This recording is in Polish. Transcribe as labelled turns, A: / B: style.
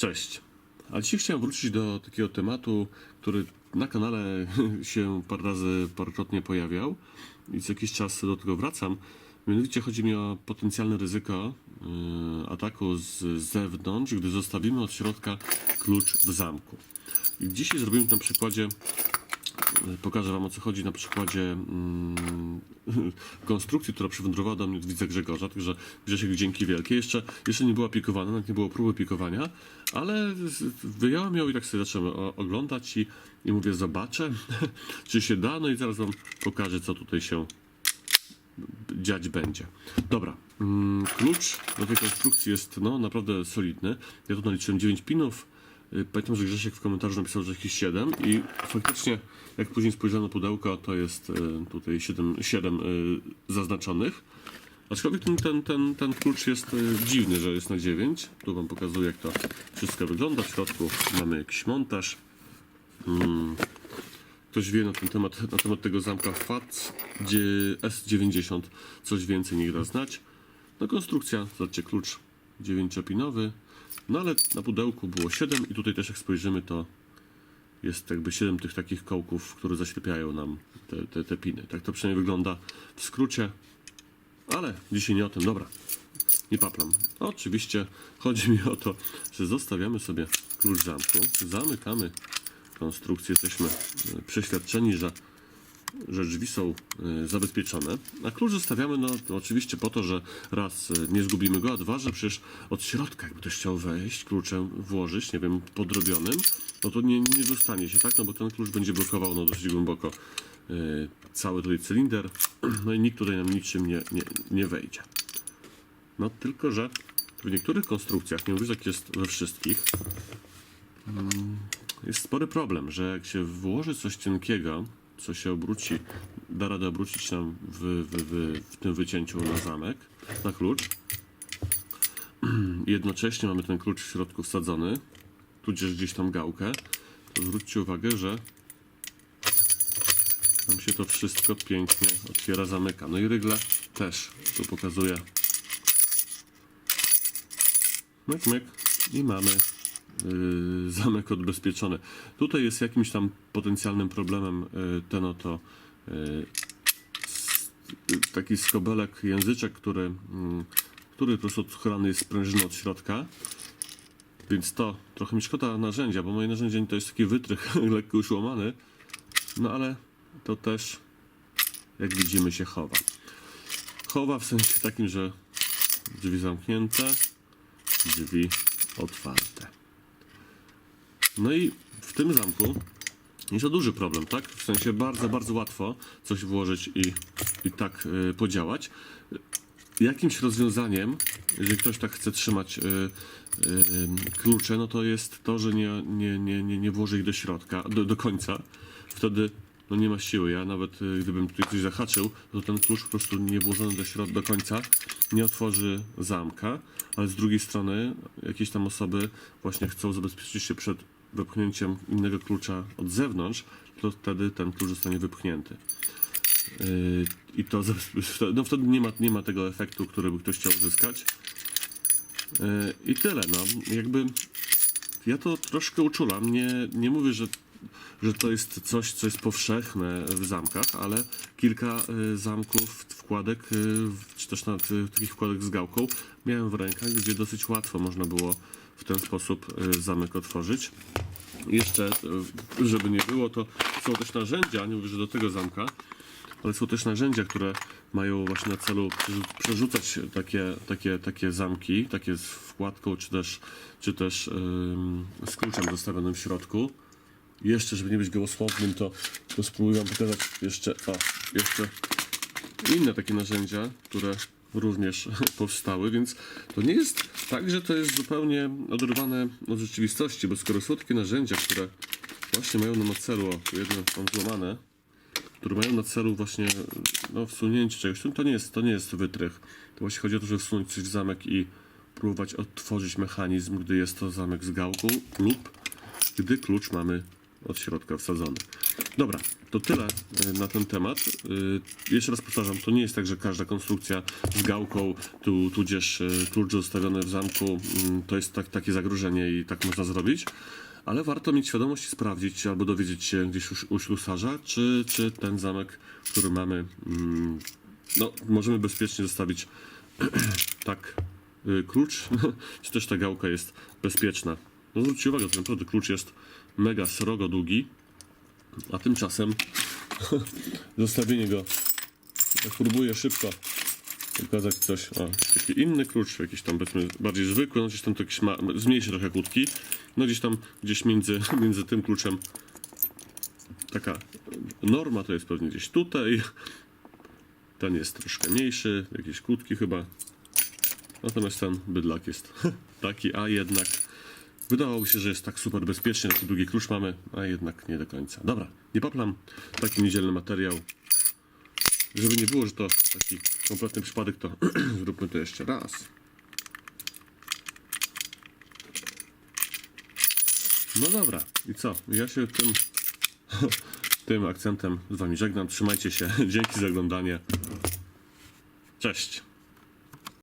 A: Cześć. A dzisiaj chciałem wrócić do takiego tematu, który na kanale się parę razy parokrotnie pojawiał i co jakiś czas do tego wracam. Mianowicie chodzi mi o potencjalne ryzyko yy, ataku z zewnątrz, gdy zostawimy od środka klucz w zamku. I dzisiaj zrobimy to na przykładzie Pokażę Wam o co chodzi na przykładzie mm, konstrukcji, która przywędrowała do mnie od widza Grzegorza. Także Grzesiek dzięki wielkie. Jeszcze, jeszcze nie była pikowana, nawet nie było próby pikowania, ale wyjąłem ją i tak sobie zacząłem oglądać i, i mówię, zobaczę, czy się da. No i zaraz Wam pokażę, co tutaj się dziać będzie. Dobra, mm, klucz do tej konstrukcji jest no, naprawdę solidny. Ja tu naliczyłem 9 pinów. Y, Pamiętam, że Grzesiek w komentarzu napisał, że jakieś 7 i faktycznie jak później spojrzałem na pudełko, to jest y, tutaj 7, 7 y, zaznaczonych. Aczkolwiek ten, ten, ten, ten klucz jest dziwny, że jest na 9. Tu Wam pokazuję, jak to wszystko wygląda. W środku mamy jakiś montaż. Ktoś wie na ten temat, na temat tego zamka FAT gdzie S90, coś więcej niech da znać. No konstrukcja, zobaczcie, klucz 9-pinowy, no ale na pudełku było 7 i tutaj też jak spojrzymy to jest jakby 7 tych takich kołków, które zaślepiają nam te, te, te piny. Tak to przynajmniej wygląda w skrócie, ale dzisiaj nie o tym, dobra, nie paplam. Oczywiście chodzi mi o to, że zostawiamy sobie klucz zamku, zamykamy konstrukcję, jesteśmy e, przeświadczeni, że, że drzwi są e, zabezpieczone. A klucz zostawiamy no, oczywiście po to, że raz e, nie zgubimy go, a dwa, że przecież od środka, jakby ktoś chciał wejść, kluczem włożyć, nie wiem, podrobionym, no to nie, nie dostanie się, tak? No bo ten klucz będzie blokował no, dosyć głęboko e, cały tutaj cylinder, no i nikt tutaj nam niczym nie, nie, nie wejdzie. No tylko, że w niektórych konstrukcjach, nie mówię, że tak jest we wszystkich, jest spory problem, że jak się włoży coś cienkiego, co się obróci, da radę obrócić nam w, w, w, w tym wycięciu na zamek, na klucz. Jednocześnie mamy ten klucz w środku wsadzony, tudzież gdzieś tam gałkę, to zwróćcie uwagę, że nam się to wszystko pięknie otwiera, zamyka. No i rygle też, tu pokazuję. Myk, myk. I mamy zamek odbezpieczony. Tutaj jest jakimś tam potencjalnym problemem yy, ten oto yy, taki skobelek, języczek, który, mm, który po prostu odchylany jest sprężyną od środka. Więc to trochę mi szkoda narzędzia, bo moje narzędzie to jest taki wytrych lekko już łamany. No ale to też, jak widzimy, się chowa. Chowa w sensie takim, że drzwi zamknięte, drzwi otwarte. No i w tym zamku jest to duży problem, tak? W sensie bardzo, bardzo łatwo coś włożyć i, i tak y, podziałać. Jakimś rozwiązaniem, jeżeli ktoś tak chce trzymać y, y, klucze, no to jest to, że nie, nie, nie, nie, nie włoży ich do środka, do, do końca. Wtedy no nie ma siły. Ja nawet y, gdybym tutaj coś zahaczył, to ten klucz po prostu nie włożony do środka do końca nie otworzy zamka, ale z drugiej strony jakieś tam osoby właśnie chcą zabezpieczyć się przed wypchnięciem innego klucza od zewnątrz, to wtedy ten klucz zostanie wypchnięty. Yy, I to no wtedy nie ma, nie ma tego efektu, który by ktoś chciał uzyskać. Yy, I tyle, no. Jakby ja to troszkę uczulam. Nie, nie mówię, że, że to jest coś, co jest powszechne w zamkach, ale kilka y, zamków, wkładek, czy też nawet takich wkładek z gałką miałem w rękach, gdzie dosyć łatwo można było w ten sposób y, zamek otworzyć. Jeszcze, y, żeby nie było, to są też narzędzia, nie mówię, że do tego zamka, ale są też narzędzia, które mają właśnie na celu przerzu- przerzucać takie, takie, takie zamki, takie z wkładką, czy też, czy też ym, z kluczem zostawionym w środku. Jeszcze, żeby nie być gołosłownym, to, to spróbuję wam pokazać jeszcze, o, jeszcze inne takie narzędzia, które również powstały, więc to nie jest tak, że to jest zupełnie oderwane od rzeczywistości, bo skoro są takie narzędzia, które właśnie mają na celu, o, jedno mam złamane, które mają na celu właśnie no, wsunięcie czegoś. To nie jest, to nie jest wytrych. To właśnie chodzi o to, żeby wsunąć coś w zamek i próbować odtworzyć mechanizm, gdy jest to zamek z gałką lub gdy klucz mamy od środka wsadzony. Dobra, to tyle y, na ten temat. Y, Jeszcze raz powtarzam, to nie jest tak, że każda konstrukcja z gałką, tu, tudzież klucz zostawiony w zamku, mm, to jest tak, takie zagrożenie i tak można zrobić. Ale warto mieć świadomość i sprawdzić, albo dowiedzieć się gdzieś u, u ślusarza, czy, czy ten zamek, który mamy, mm, no, możemy bezpiecznie zostawić tak klucz, czy też ta gałka jest bezpieczna. No zwróćcie uwagę, naprawdę klucz jest mega srogo długi, a tymczasem zostawienie go, jak próbuję szybko pokazać coś, o, taki inny klucz, jakiś tam powiedzmy bardziej zwykły, no gdzieś tam to jakiś ma, zmniejszy trochę kłódki, no gdzieś tam, gdzieś między, między tym kluczem. Taka norma to jest pewnie gdzieś tutaj, ten jest troszkę mniejszy, jakieś kłódki chyba, natomiast ten bydlak jest taki, a jednak wydawało się, że jest tak super bezpiecznie, taki długi klucz mamy, a jednak nie do końca. Dobra, nie paplam, taki niedzielny materiał. Żeby nie było, że to taki kompletny przypadek, to zróbmy to jeszcze raz. No dobra, i co? Ja się tym, tym akcentem z wami żegnam. Trzymajcie się. Dzięki za oglądanie. Cześć.